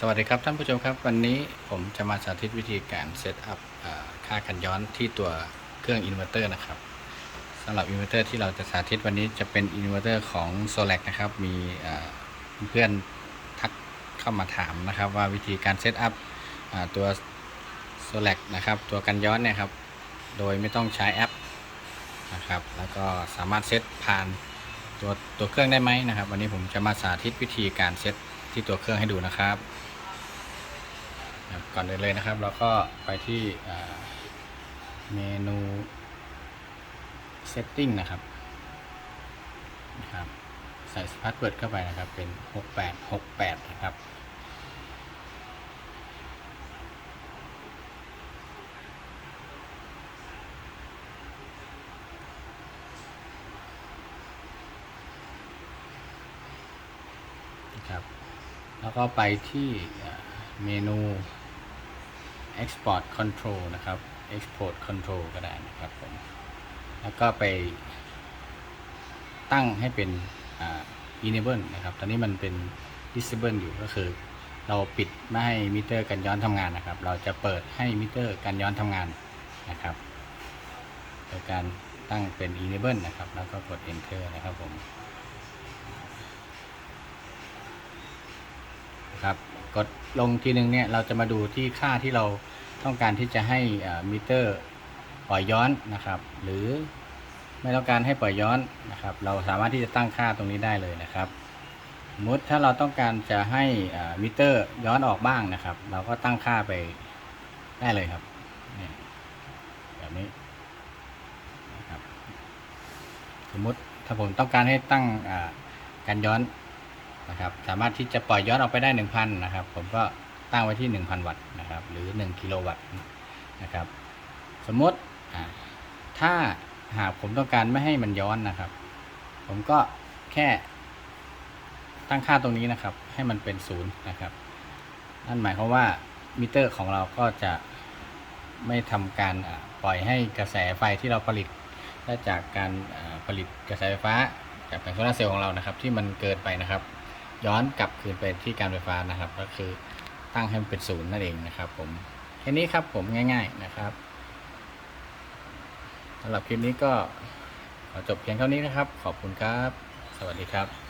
สวัสดีครับท่านผู้ชมครับ วันนี้ผมจะมาสาธิตวิธีการเซตอัพค่ากันย้อนที่ตัวเครื่องอินเวอร์เตอร์นะครับสำหรับอินเวอร์เตอร์ที่เราจะสาธิตวันนี้จะเป็นอินเวอร์เตอร์ของ s o l a c นะครับ มีเพื่อนทักเข้ามาถามนะครับ ว่าวิธีการเซตอัพตัว s o l a c นะครับตัวกันย้อนเนี่ยครับโดยไม่ต้องใช้แอปนะครับแล้วก็สามารถเซตผ่านตัวตัวเครื่องได้ไหมนะครับ วันนี้ผมจะมาสาธิตวิธีการเซต ที่ตัวเครื่องให้ดูนะครับ ก่อนอื่นเลยนะครับ เราก็ไปที่เมนู setting นะครับนะครับใส่พาสเวิร์ดเข้าไปนะครับ เป็น 6868 นะครับนะครับ แล้วก็ไปที่เมนู export control นะครับ export control ก็ได้นะครับผม แล้วก็ไปตั้งให้เป็น enable นะครับ ตอนนี้มันเป็น disable อยู่ก็คือ เราปิดไม่ให้มิเตอร์กันย้อนทำงานนะครับ เราจะเปิดให้มิเตอร์กันย้อนทำงานนะครับ โดยการตั้งเป็น enable นะครับ แล้วก็กด enter นะครับผม ครับกดลงทีหนึ่งเนี่ยเราจะมาดูที่ค่าที่เราต้องการที่จะให้มิเตอร์ปล่อยย้อนนะครับ หรือไม่ต้องการให้ปล่อยย้อนนะครับ เราสามารถที่จะตั้งค่าตรงนี้ได้เลยนะครับสมมติถ้าเราต้องการจะให้มิเตอร์ย้อนออกบ้างนะครับ เราก็ตั้งค่าไปได้เลยครับนี่แบบนี้นะครับสมมติถ้าผมต้องการให้ตั้งการย้อน นะครับ สามารถที่จะปล่อยย้อนออกไปได้ 1,000 นะครับ ผมก็ตั้งไว้ที่ 1,000 วัตต์นะครับ หรือ 1 กิโลวัตต์นะครับ สมมติถ้าหากผมต้องการไม่ให้มันย้อนนะครับ ผมก็แค่ ตั้งค่าตรงนี้นะครับ ให้มันเป็นศูนย์นะครับ นั่นหมายความว่ามิเตอร์ของเราก็จะไม่ทำการปล่อยให้กระแสไฟที่เราผลิตได้จากการผลิตกระแสไฟฟ้าจากแผงโซลาร์เซลล์ของเรานะครับ ที่มันเกินไปนะครับ ย้อนกลับคืนไปที่การไฟฟ้านะครับ ก็คือตั้งให้มันเป็นศูนย์นั่นเองนะครับ ผมแค่นี้ครับผมง่าย ๆนะครับสำหรับคลิปนี้ก็ขอจบเพียงเท่านี้นะครับ ขอบคุณครับ สวัสดีครับ